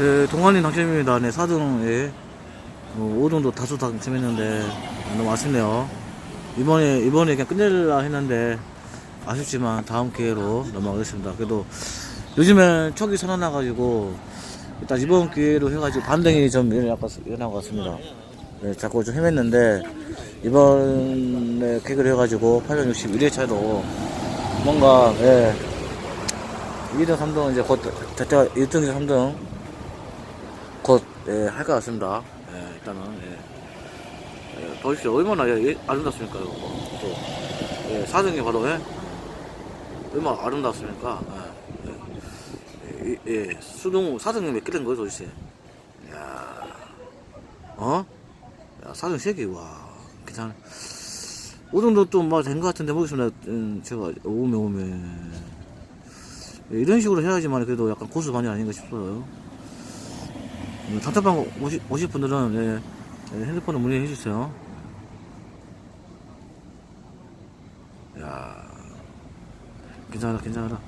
예, 동안이 당첨입니다. 네, 4등에 어, 5등도 다수 당첨했는데 너무 아쉽네요. 이번에 이번에 그냥 끝내려 했는데 아쉽지만 다음 기회로 넘어가겠습니다. 그래도 요즘엔 척이 살아나가지고 일단 이번 기회로 해가지고 반등이 좀 일어난 것 같습니다. 네, 자꾸 좀 헤맸는데 이번에 계기로 해가지고 861회 차로 뭔가 예, 2등, 3등 이제 곧 대체가 1등에서 3등 곧 예, 할것 같습니다. 예, 일단은 예. 예, 보십시오 얼마나 예, 예, 아름답습니까 또 예, 4등이 바로 예, 얼마나 아름답습니까? 예, 예, 예, 예, 수동 4등이 몇 개 된 거예요 도대체? 야, 어? 야, 4등 3개 와 괜찮아. 5등도 또막된 것 같은데 모르겠습니다. 음, 제가 오면 예, 이런 식으로 해야지만 그래도 약간 고수 반이 아닌가 싶어요. 음, 단톡방 오실, 오실 분들은 예, 예, 핸드폰으로 문의해 주세요. 야, 괜찮아, 괜찮아.